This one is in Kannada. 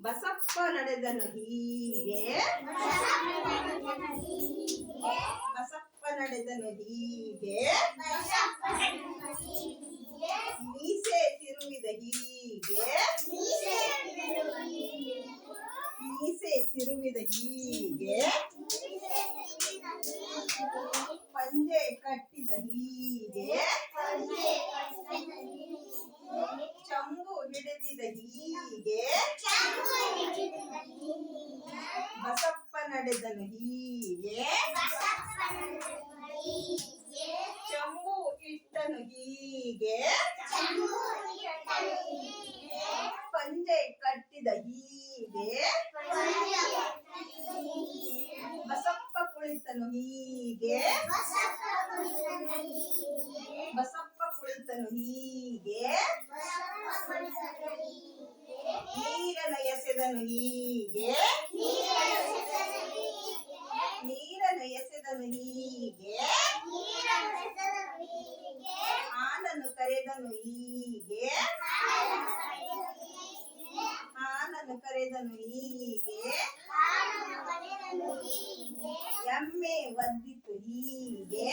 ಬಸಪ್ಪ ನಡೆದನು ಹೀಗೆ. ಬಸಪ್ಪ ನಡೆದನು ಹೀಗೆ. ಮೀಸೆ ತಿರುವಿದ ಹೀಗೆ. ಮೀಸೆ ತಿರುವಿದ ಹೀಗೆ. ಪಂಜೆ ಕಟ್ಟಿದ ಹೀಗೆ ಚಂಬು ಹಿಡಿದಿದ ಹೀಗೆ ಬಸಪ್ಪ ನಡೆದನು ಹೀಗೆ ಚಂಬು ಇಟ್ಟನು ಹೀಗೆ ಪಂಜೆ ಕಟ್ಟಿದ ಹೀಗೆ ಬಸಪ್ಪ ಕುಳಿತನು ಹೀಗೆ ಬಸಪ್ಪ ಕುಳಿತನು ಹೀಗೆ ಎಸೆದನು ಹೀಗೆ. ನೀರನ್ನು ಎಸೆದನು ಹೀಗೆ. ಹಾಲನ್ನು ಕರೆದನು ಹೀಗೆ. ಹಾಲನ್ನು ಕರೆದನು ಹೀಗೆ. ಎಮ್ಮೆ ಒದ್ದಿತು ಹೀಗೆ.